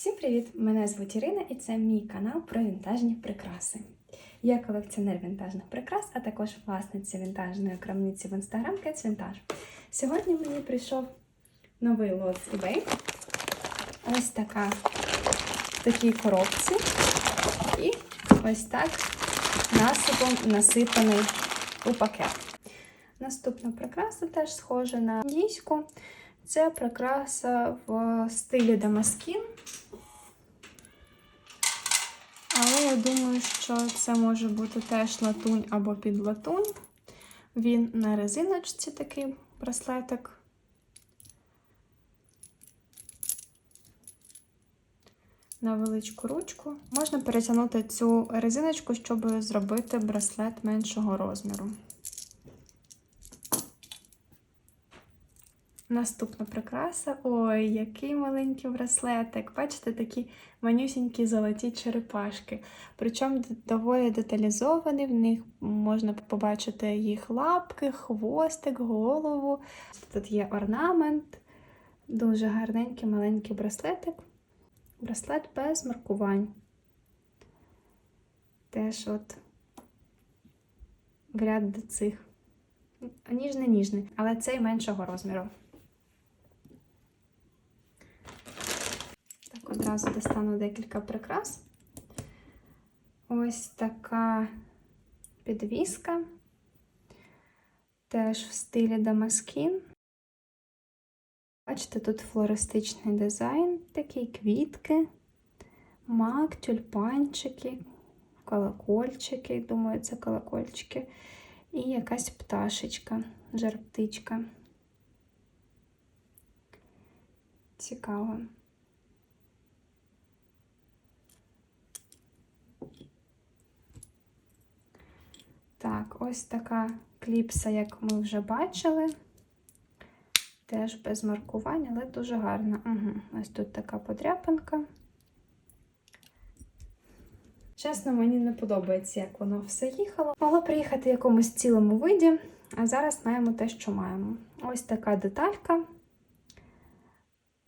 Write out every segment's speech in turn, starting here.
Всім привіт! Мене звуть Ірина і це мій канал про вінтажні прикраси. Я колекціонер вінтажних прикрас, а також власниця вінтажної крамниці в інстаграм Vintage. Сьогодні мені прийшов новий лот з eBay. Ось така в такій коробці. І ось так насипом насипаний у пакет. Наступна прикраса теж схожа на індійську. Це прикраса в стилі Дамаскін. Я думаю, що це може бути теж латунь або підлатунь. Він на резиночці такий браслетик. На величку ручку. Можна перетягнути цю резиночку, щоб зробити браслет меншого розміру. Наступна прикраса. Ой, який маленький браслетик. Бачите, такі манюсінькі золоті черепашки. Причому доволі деталізовані, в них можна побачити їх лапки, хвостик, голову. Тут є орнамент, дуже гарненький маленький браслетик. Браслет без маркувань. Теж от в ряд до цих. Ніжний-ніжний, але цей меншого розміру. Так, одразу достану декілька прикрас. Ось така підвіска. Теж в стилі Дамаскін. Бачите, тут флористичний дизайн, такі квітки, мак, тюльпанчики, колокольчики, думаю, це колокольчики, і якась пташечка, жар-птичка. Цікаво. Так, ось така кліпса, як ми вже бачили. Теж без маркувань, але дуже гарна. Угу. Ось тут така подряпинка. Чесно, мені не подобається, як воно все їхало. Могло приїхати в якомусь цілому виді, а зараз маємо те, що маємо. Ось така деталька.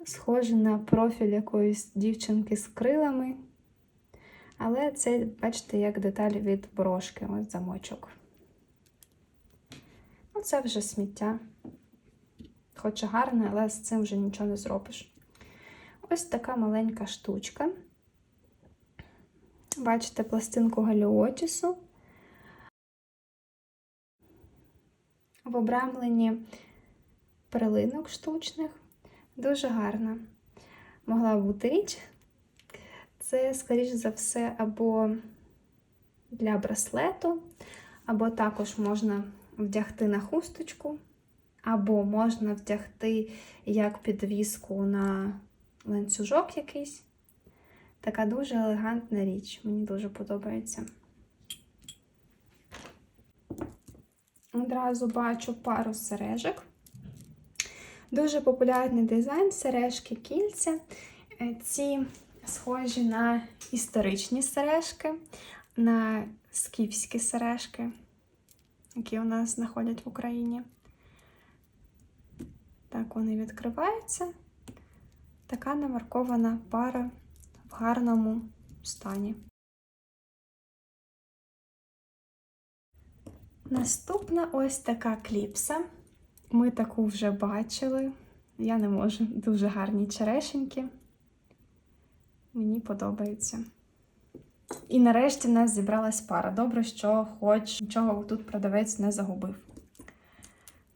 Схожа на профіль якоїсь дівчинки з крилами. Але це, бачите, як деталь від брошки, ось замочок. Ну, це вже сміття. Хоча гарне, але з цим вже нічого не зробиш. Ось така маленька штучка. Бачите пластинку галіотісу. В обрамленні перлинок штучних. Дуже гарна. Могла бути річ. Це, скоріш за все, або для браслету, або також можна вдягти на хусточку, або можна вдягти як підвіску на ланцюжок якийсь. Така дуже елегантна річ, мені дуже подобається. Одразу бачу пару сережок. Дуже популярний дизайн сережки кільця. Ці схожі на історичні сережки, на скіфські сережки, які у нас знаходять в Україні. Так, вони відкриваються. Така намаркована пара в гарному стані. Наступна ось така кліпса. Ми таку вже бачили. Я не можу. Дуже гарні черешеньки. Мені подобається. І нарешті в нас зібралась пара. Добре, що хоч нічого тут продавець не загубив.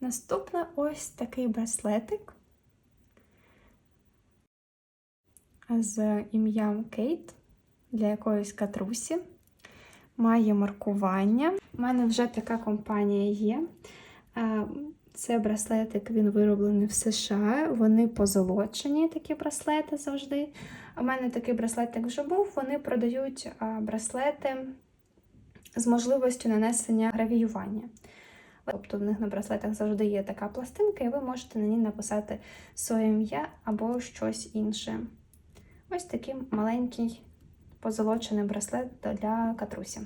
Наступна ось такий браслетик з ім'ям Кейт для якоїсь катрусі. Має маркування. У мене вже така компанія є. Це браслетик, він вироблений в США. Вони позолочені, такі браслети завжди. У мене такий браслетик вже був. Вони продають браслети з можливістю нанесення гравіювання. Тобто в них на браслетах завжди є така пластинка, і ви можете на ній написати своє ім'я або щось інше. Ось такий маленький позолочений браслет для катрусі.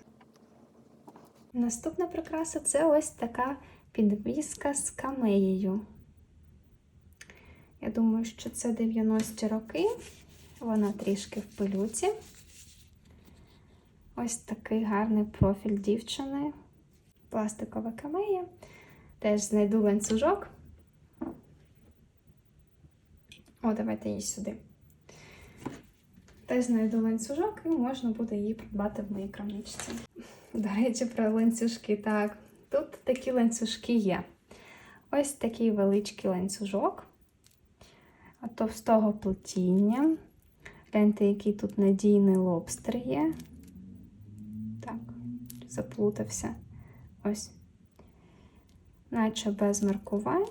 Наступна прикраса це ось така підвіска з камеєю. Я думаю, що це 90-ті роки. Вона трішки в пилюці. Ось такий гарний профіль дівчини. Пластикова камея. Теж знайду ланцюжок. О, давайте її сюди. Теж знайду ланцюжок і можна буде її придбати в моїй крамничці. До речі, про ланцюжки. Так, тут такі ланцюжки є. Ось такий величкий ланцюжок товстого плетіння. Гляньте, який тут надійний лобстер є. Так, заплутався. Ось. Наче без маркувань.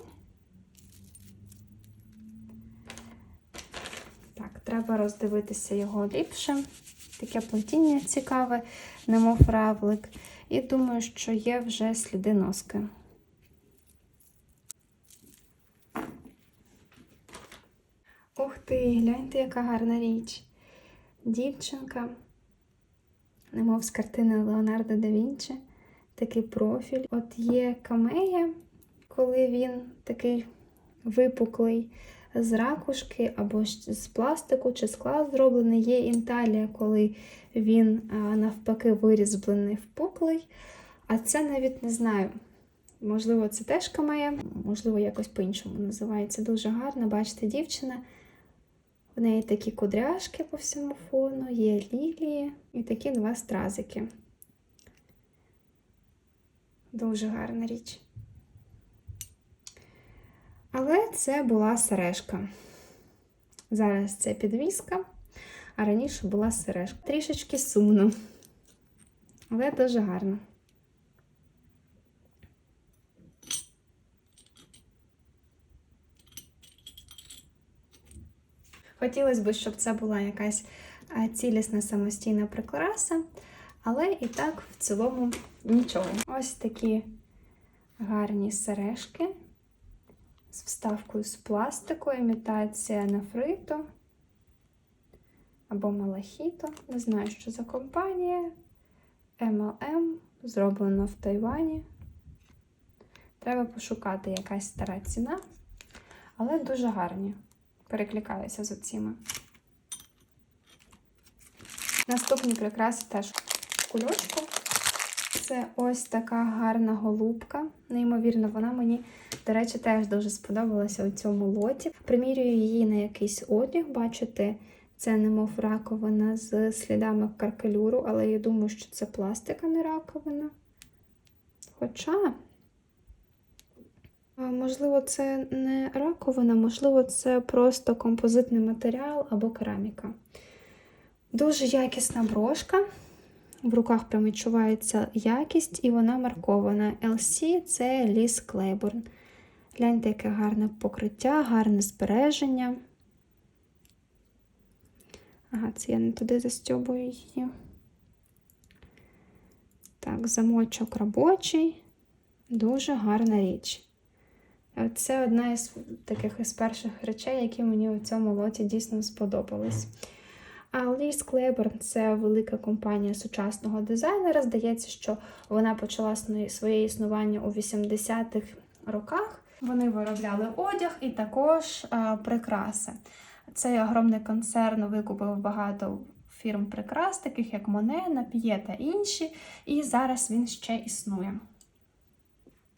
Так, треба роздивитися його ліпше. Таке плетіння цікаве, немов равлик. І думаю, що є вже сліди носки. Ух ти, гляньте, яка гарна річ. Дівчинка, немов з картини Леонардо да Вінчі, такий профіль. От є камея, коли він такий випуклий з ракушки або з пластику чи скла зроблений. Є інталія, коли він навпаки вирізблений впуклий. А це навіть не знаю. Можливо, це теж камея, можливо, якось по-іншому називається. Дуже гарно. Бачите, дівчина. В неї такі кудряшки по всьому фону, є лілії і такі два стразики. Дуже гарна річ. Але це була сережка. Зараз це підвіска, а раніше була сережка. Трішечки сумно, але дуже гарно. Хотілося б, щоб це була якась цілісна самостійна прикраса, але і так в цілому нічого. Ось такі гарні сережки з вставкою з пластику, імітація нефриту або малахіту. Не знаю, що за компанія. MLM, зроблено в Тайвані. Треба пошукати якась стара ціна, але дуже гарні перекликаюся з оціми. Наступні прикраси теж в кульочку. Це ось така гарна голубка. Неймовірно, вона мені, до речі, теж дуже сподобалася у цьому лоті. Примірюю її на якийсь одяг, бачите, це немов раковина з слідами каркелюру, але я думаю, що це пластика, не раковина. Хоча. Можливо, це не раковина, можливо, це просто композитний матеріал або кераміка. Дуже якісна брошка. В руках прям відчувається якість, і вона маркована. LC це ліс Клейборн. Гляньте, яке гарне покриття, гарне збереження. Ага, це я не туди застьобую її. Так, замочок робочий. Дуже гарна річ. Це одна із таких із перших речей, які мені у цьому лоті дійсно сподобались. А Ліс Клейборн це велика компанія сучасного дизайнера. Здається, що вона почала своє існування у 80-х роках. Вони виробляли одяг і також а, прикраси. Цей огромний концерн викупив багато фірм прикрас, таких як Монена, П'є та інші. І зараз він ще існує.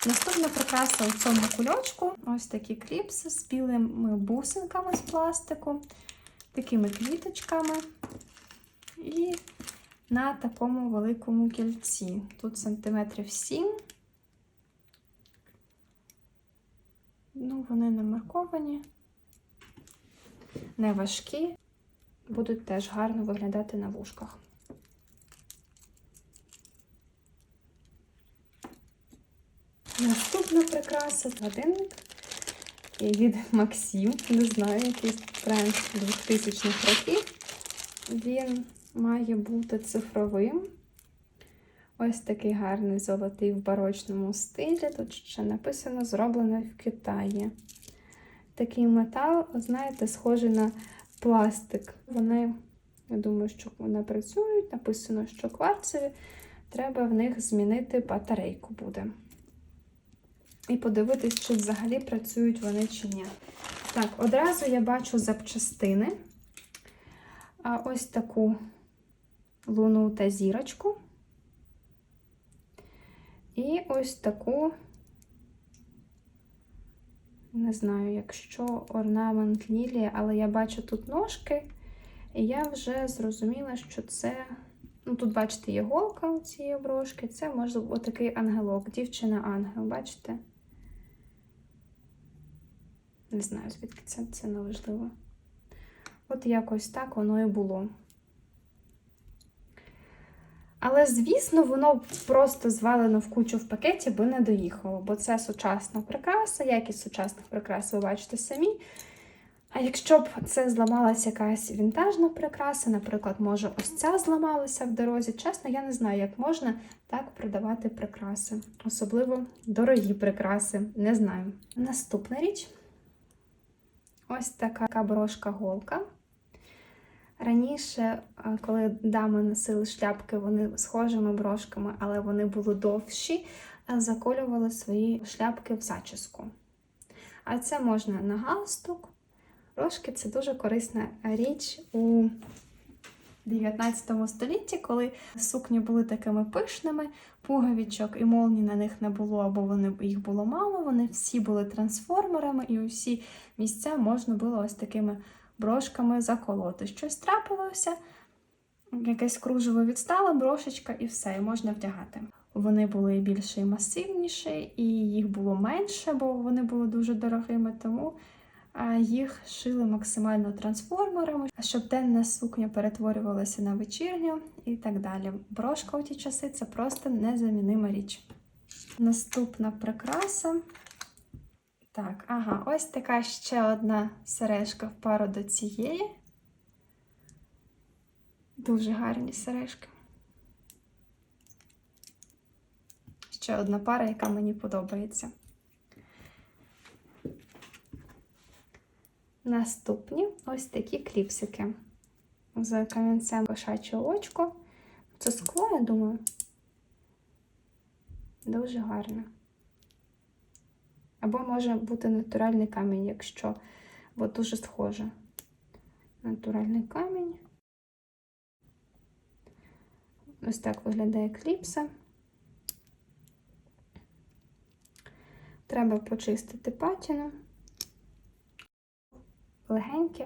Наступна прикраса у цьому кульочку ось такі кліпси з білими бусинками з пластику, такими квіточками і на такому великому кільці. Тут сантиметрів 7. Ну, вони не марковані, не важкі, будуть теж гарно виглядати на вушках. Наступна прикраса годинник від Максим. Не знаю, якийсь тренд 2000-х років. Він має бути цифровим. Ось такий гарний золотий в барочному стилі. Тут ще написано зроблено в Китаї. Такий метал, знаєте, схожий на пластик. Вони, я думаю, що вони працюють. Написано, що кварцеві. Треба в них змінити батарейку буде. І подивитись, чи взагалі працюють вони чи ні. Так, одразу я бачу запчастини. а ось таку луну та зірочку. І ось таку, не знаю, якщо орнамент лілії, але я бачу тут ножки, і я вже зрозуміла, що це. Ну, тут, бачите, є голка у цієї брошки. Це може бути такий ангелок, дівчина-ангел, бачите? Не знаю, звідки це, це неважливо. От якось так воно і було. Але, звісно, воно просто звалено в кучу в пакеті, би не доїхало, бо це сучасна прикраса, якість сучасних прикрас ви бачите самі. А якщо б це зламалася якась вінтажна прикраса, наприклад, може, ось ця зламалася в дорозі. Чесно, я не знаю, як можна так продавати прикраси. Особливо дорогі прикраси, не знаю. Наступна річ ось така брошка-голка. Раніше, коли дами носили шляпки, вони схожими брошками, але вони були довші, заколювали свої шляпки в зачіску. А це можна на галстук. Брошки це дуже корисна річ у 19 столітті, коли сукні були такими пишними, пуговичок і молні на них не було, або вони їх було мало. Вони всі були трансформерами, і усі місця можна було ось такими брошками заколоти. Щось трапилося, якесь кружево відстало, брошечка і все, і можна вдягати. Вони були більше і масивніші, і їх було менше, бо вони були дуже дорогими, тому їх шили максимально трансформерами, щоб денна сукня перетворювалася на вечірню і так далі. Брошка у ті часи це просто незамінима річ. Наступна прикраса. Так, ага, ось така ще одна сережка в пару до цієї. Дуже гарні сережки. Ще одна пара, яка мені подобається. Наступні ось такі кліпсики з камінцем кошаче очко. Це скло, я думаю. Дуже гарне. Або може бути натуральний камінь, якщо, бо дуже схоже. Натуральний камінь. Ось так виглядає кліпса. Треба почистити патіну. Легенькі,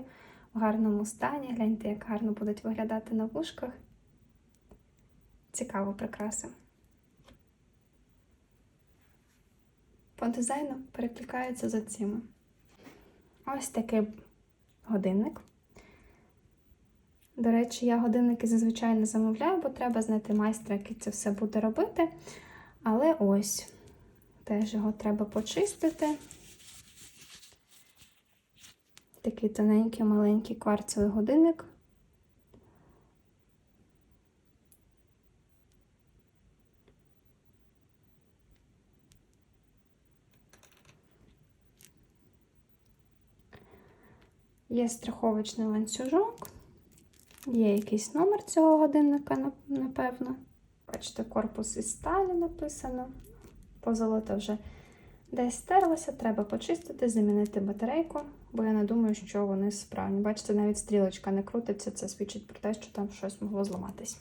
в гарному стані. Гляньте, як гарно будуть виглядати на вушках. Цікаво прикраса. Дизайну перекликаються за цими. Ось такий годинник. До речі, я годинники зазвичай не замовляю, бо треба знайти майстра, який це все буде робити. Але ось, теж його треба почистити. Такий тоненький маленький кварцевий годинник. Є страховочний ланцюжок, є якийсь номер цього годинника, напевно. Бачите, корпус із сталі написано. Позолота вже десь стерлася, треба почистити, замінити батарейку, бо я не думаю, що вони справні. Бачите, навіть стрілочка не крутиться, це свідчить про те, що там щось могло зламатись.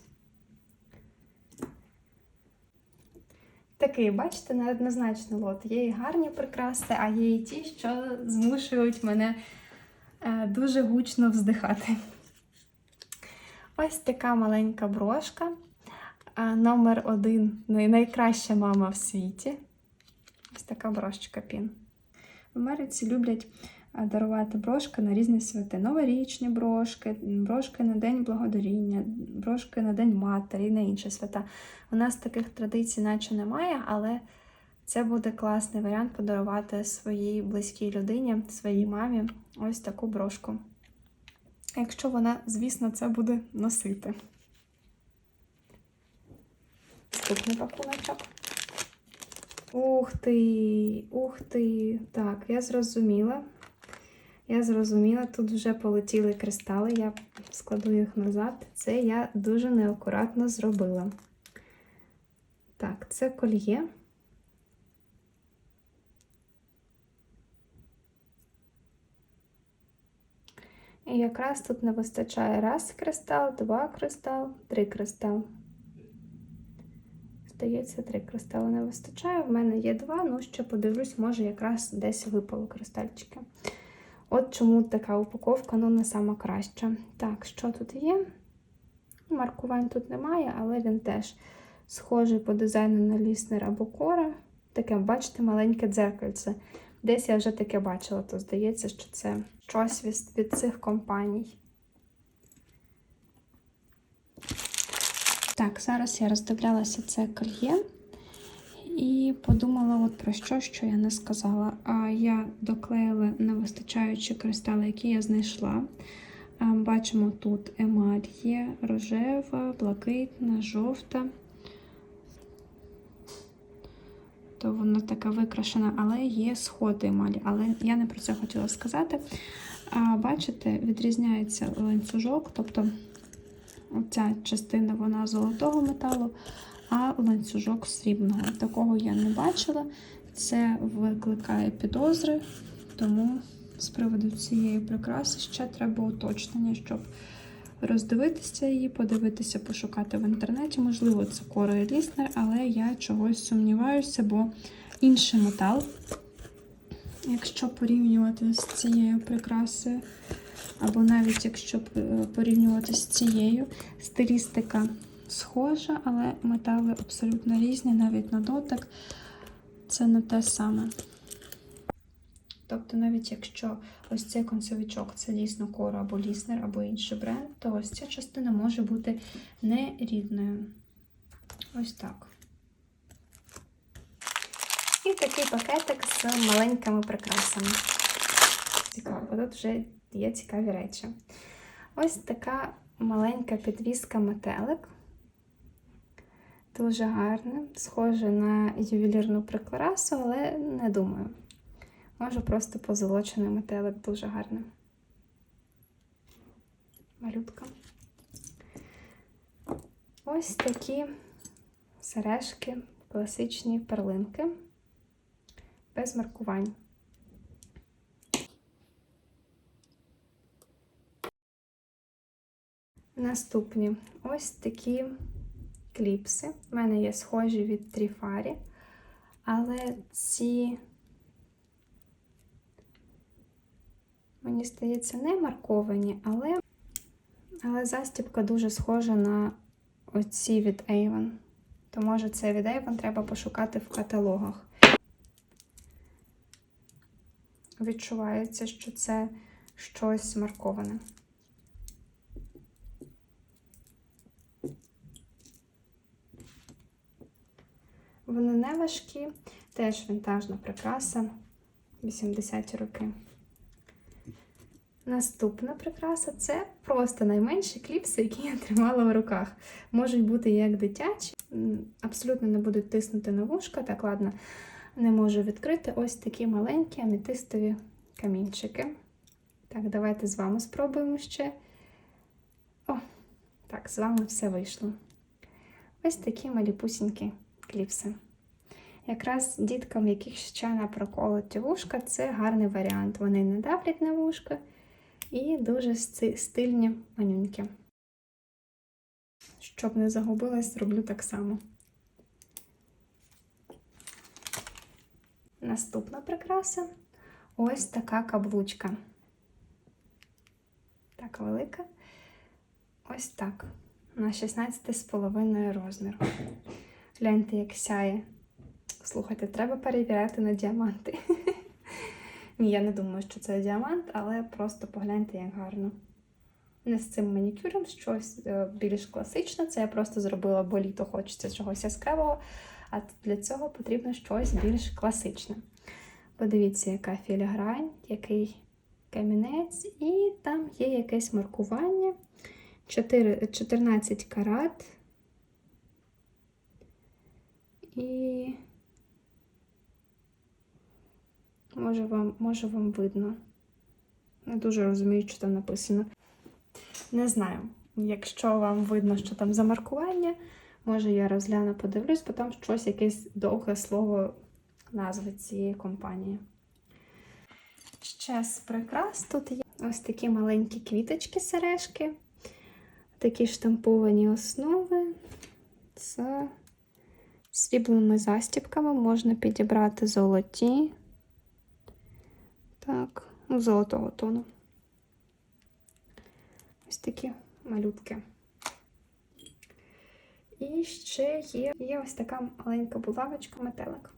Такий, бачите, неоднозначний лот. Є і гарні прикраси, а є і ті, що змушують мене. Е, дуже гучно вздихати. Ось така маленька брошка. Е, номер один найкраща мама в світі. Ось така брошечка пін. В Америці люблять е, дарувати брошки на різні святи. Новорічні брошки, брошки на День Благодаріння, брошки на День Матері і на інші свята. У нас таких традицій, наче немає, але це буде класний варіант подарувати своїй близькій людині, своїй мамі ось таку брошку. Якщо вона, звісно, це буде носити. Наступний пакуночок. Ух ти, ух ти. Так, я зрозуміла. Я зрозуміла, тут вже полетіли кристали, я складу їх назад. Це я дуже неакуратно зробила. Так, це кольє. І якраз тут не вистачає раз кристал, два кристал, три кристал. Здається, три кристали не вистачає. В мене є два, ну ще подивлюсь, може якраз десь випало кристальчики. От чому така упаковка, ну не сама краща. Так, що тут є? Маркувань тут немає, але він теж схожий по дизайну на ліснер або кора. Таке, бачите, маленьке дзеркальце. Десь я вже таке бачила, то здається, що це щось від, від цих компаній. Так, зараз я роздивлялася це кольє і подумала от про що, що я не сказала. А я доклеїла невистачаючі кристали, які я знайшла. Бачимо, тут емаль є рожева, блакитна, жовта. То вона така викрашена, але є сходи емалі. Але я не про це хотіла сказати. А, Бачите, відрізняється ланцюжок, тобто ця частина вона золотого металу, а ланцюжок срібного. Такого я не бачила. Це викликає підозри, тому з приводу цієї прикраси ще треба уточнення, щоб роздивитися її, подивитися, пошукати в інтернеті. Можливо, це Кора і Ліснер, але я чогось сумніваюся, бо інший метал, якщо порівнювати з цією прикрасою, або навіть якщо порівнювати з цією, стилістика схожа, але метали абсолютно різні, навіть на дотик. Це не те саме. Тобто, навіть якщо ось цей концевичок це дійсно кора або ліснер, або інший бренд, то ось ця частина може бути не рідною. Ось так. І такий пакетик з маленькими прикрасами. Цікаво, тут вже є цікаві речі. Ось така маленька підвіска метелик. Дуже гарна, схоже на ювелірну прикрасу, але не думаю. Може, просто позолочений метелик дуже гарний. Малютка. Ось такі сережки, класичні перлинки, без маркувань. Наступні ось такі кліпси. У мене є схожі від Тріфарі, але ці, мені здається, не марковані, але, але застібка дуже схожа на оці від Avon. То, може, це від Avon треба пошукати в каталогах. Відчувається, що це щось марковане. Вони не важкі, теж вінтажна прикраса 80-ті роки. Наступна прикраса це просто найменші кліпси, які я тримала в руках. Можуть бути як дитячі, абсолютно не будуть тиснути на вушка, так ладно, не можу відкрити ось такі маленькі амітистові камінчики. Так, давайте з вами спробуємо ще. О, так, з вами все вийшло. Ось такі маліпусінькі кліпси. Якраз діткам, яких ще не проколоті вушка, це гарний варіант. Вони не давлять на вушка і дуже стильні манюньки. Щоб не загубилась, зроблю так само. Наступна прикраса ось така каблучка. Так велика. Ось так. На 16,5 розміру. Гляньте, як сяє. Слухайте, треба перевіряти на діаманти. Ні, я не думаю, що це діамант, але просто погляньте, як гарно. Не з цим манікюром, щось е, більш класичне. Це я просто зробила, бо літо хочеться чогось яскравого, а для цього потрібно щось більш класичне. Подивіться, яка філігрань, який камінець, і там є якесь маркування. 4, 14 карат. І може вам, може вам видно. Не дуже розумію, що там написано. Не знаю, якщо вам видно, що там за маркування, може я розгляну, подивлюсь, бо там щось якесь довге слово назви цієї компанії. Ще з прикрас тут є ось такі маленькі квіточки сережки, такі штамповані основи з срібними застібками. Можна підібрати золоті. Так, ну, золотого тону. Ось такі малютки. І ще є, є ось така маленька булавочка метелик.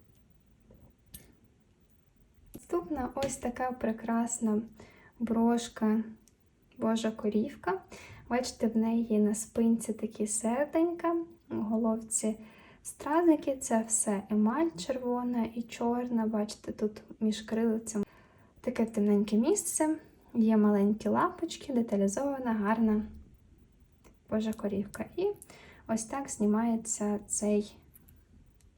Наступна ось така прекрасна брошка Божа корівка. Бачите, в неї на спинці такі серденька, у головці стразики, це все емаль червона і чорна. Бачите, тут між крилицями таке темненьке місце. Є маленькі лапочки, деталізована, гарна Божа корівка. І ось так знімається цей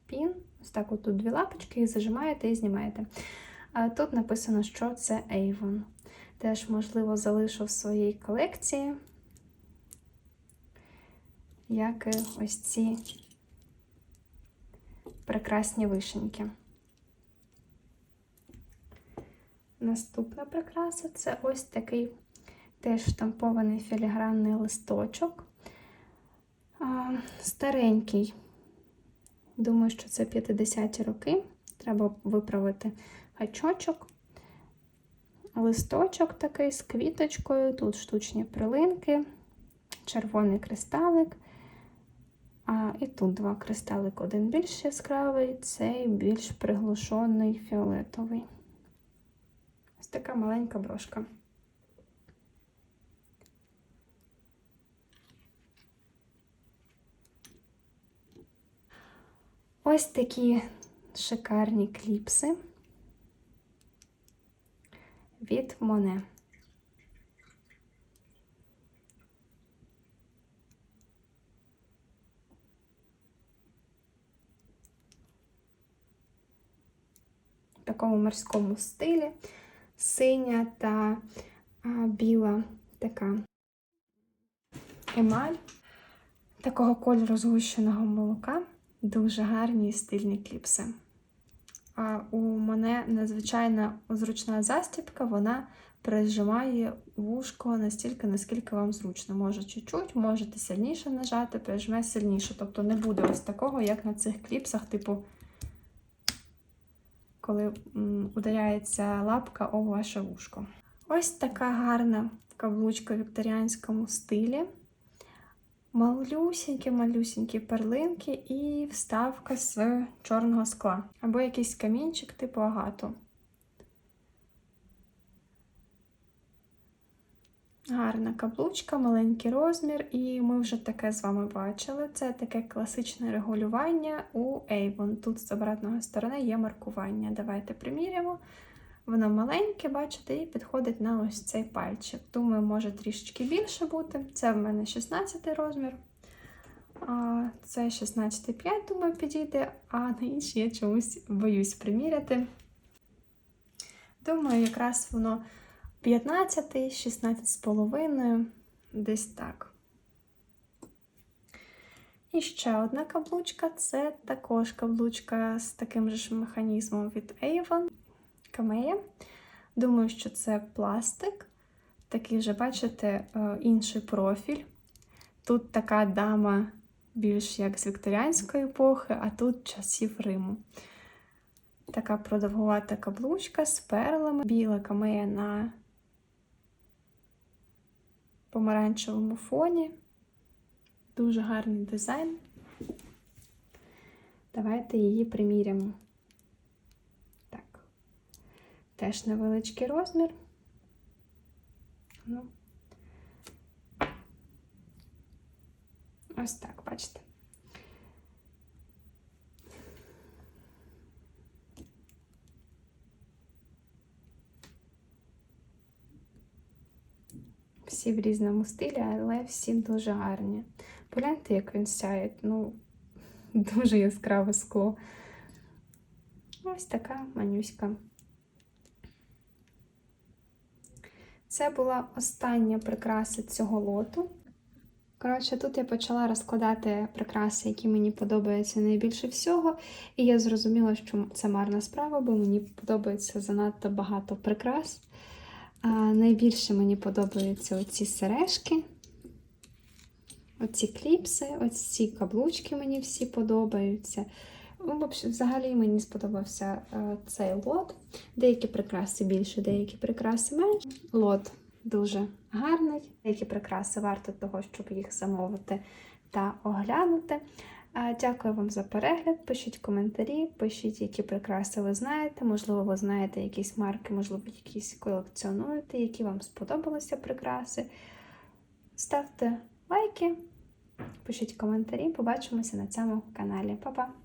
пін. Ось так, от тут дві лапочки, їх зажимаєте і знімаєте. Тут написано, що це Avon. Теж, можливо, залишу в своїй колекції, як і ось ці прекрасні вишеньки. Наступна прикраса це ось такий теж штампований філігранний листочок. Старенький. Думаю, що це 50-ті роки. Треба виправити гачочок. Листочок такий з квіточкою, тут штучні прилинки, червоний кристалик. А, І тут два кристалики. Один більш яскравий, цей більш приглушений фіолетовий. Така маленька брошка. Ось такі шикарні кліпси від Моне. Такому морському стилі синя та а, біла така емаль такого кольору згущеного молока. Дуже гарні і стильні кліпси. А у мене надзвичайно зручна застібка, вона прижимає вушко настільки, наскільки вам зручно. Може чуть-чуть, можете сильніше нажати, прижме сильніше. Тобто не буде ось такого, як на цих кліпсах, типу, коли ударяється лапка о ваше вушко. Ось така гарна каблучка в вікторіанському стилі. Малюсінькі-малюсінькі перлинки і вставка з чорного скла. Або якийсь камінчик типу агату. Гарна каблучка, маленький розмір, і ми вже таке з вами бачили. Це таке класичне регулювання у Avon. Тут з обратної сторони є маркування. Давайте приміряємо. Воно маленьке, бачите, і підходить на ось цей пальчик. Думаю, може трішечки більше бути. Це в мене 16 розмір. Це 16,5, думаю, підійде, а на інші я чомусь боюсь приміряти. Думаю, якраз воно 15, 16,5, десь так. І ще одна каблучка це також каблучка з таким же ж механізмом від Avon. Камея. Думаю, що це пластик. Такий вже, бачите, е, інший профіль. Тут така дама більш як з вікторіанської епохи, а тут часів Риму. Така продовгувата каблучка з перлами, біла камея на помаранчевому фоні. Дуже гарний дизайн. Давайте її примірямо. Теж невеличкий розмір. Ну. Ось так, бачите. Всі в різному стилі, але всі дуже гарні. Погляньте, як він сяє, ну, дуже яскраве скло. Ось така манюська. Це була остання прикраса цього лоту. Коротше, тут я почала розкладати прикраси, які мені подобаються найбільше всього. І я зрозуміла, що це марна справа, бо мені подобається занадто багато прикрас. А, найбільше мені подобаються оці сережки. Оці кліпси, оці каблучки мені всі подобаються. Ну, взагалі мені сподобався е, цей лот. Деякі прикраси більше, деякі прикраси менше. Лот дуже гарний. Деякі прикраси варто того, щоб їх замовити та оглянути. Дякую вам за перегляд. Пишіть коментарі, пишіть, які прикраси ви знаєте. Можливо, ви знаєте якісь марки, можливо, якісь колекціонуєте, які вам сподобалися прикраси. Ставте лайки, пишіть коментарі. Побачимося на цьому каналі. Па-па!